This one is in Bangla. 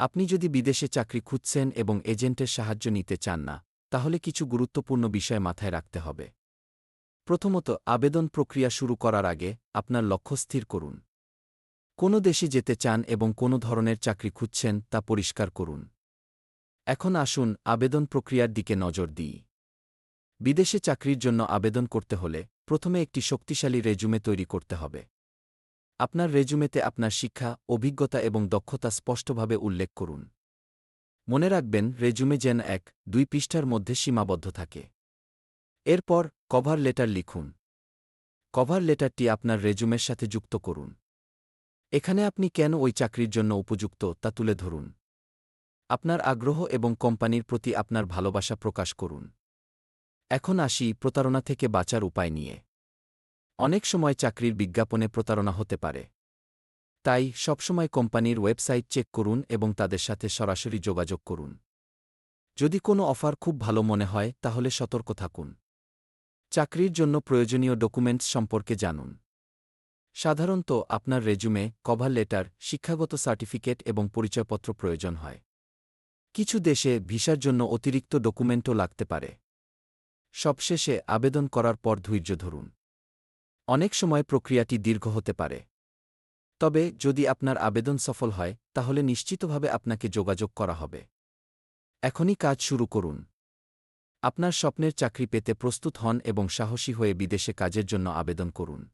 আপনি যদি বিদেশে চাকরি খুঁজছেন এবং এজেন্টের সাহায্য নিতে চান না, তাহলে কিছু গুরুত্বপূর্ণ বিষয় মাথায় রাখতে হবে। প্রথমত, আবেদন প্রক্রিয়া শুরু করার আগে আপনার লক্ষ্য স্থির করুন। কোনো দেশে যেতে চান এবং কোনো ধরনের চাকরি খুঁজছেন তা পরিষ্কার করুন। এখন আসুন আবেদন প্রক্রিয়ার দিকে নজর দিই। বিদেশে চাকরির জন্য আবেদন করতে হলে প্রথমে একটি শক্তিশালী রেজুমে তৈরি করতে হবে। আপনার রেজুমেতে আপনার শিক্ষা, অভিজ্ঞতা এবং দক্ষতা স্পষ্টভাবে উল্লেখ করুন। মনে রাখবেন, রেজুমে যেন এক, দুই পৃষ্ঠার মধ্যে সীমাবদ্ধ থাকে। এরপর, কভার লেটার লিখুন। কভার লেটারটি আপনার রেজুমের সাথে যুক্ত করুন। এখানে আপনি কেন ওই চাকরির জন্য উপযুক্ত, তা তুলে ধরুন। আপনার আগ্রহ এবং কোম্পানির প্রতি আপনার ভালোবাসা প্রকাশ করুন। এখন আসি প্রতারণা থেকে বাঁচার উপায় নিয়ে। অনেক সময় চাকরির বিজ্ঞাপনে প্রতারণা হতে পারে। তাই সবসময় কোম্পানির ওয়েবসাইট চেক করুন এবং তাদের সাথে সরাসরি যোগাযোগ করুন। যদি কোনো অফার খুব ভালো মনে হয়, তাহলে সতর্ক থাকুন। চাকরির জন্য প্রয়োজনীয় ডকুমেন্টস সম্পর্কে জানুন। সাধারণত আপনার রেজুমে, কভার লেটার, শিক্ষাগত সার্টিফিকেট এবং পরিচয়পত্র প্রয়োজন হয়। কিছু দেশে ভিসার জন্য অতিরিক্ত ডকুমেন্টও লাগতে পারে। সবশেষে আবেদন করার পর ধৈর্য ধরুন। অনেক সময় প্রক্রিয়াটি দীর্ঘ হতে পারে। তবে, যদি আপনার আবেদন সফল হয়, তাহলে নিশ্চিতভাবে আপনাকে যোগাযোগ করা হবে। এখনই কাজ শুরু করুন। আপনার স্বপ্নের চাকরি পেতে প্রস্তুত হন এবং সাহসী হয়ে বিদেশে কাজের জন্য আবেদন করুন।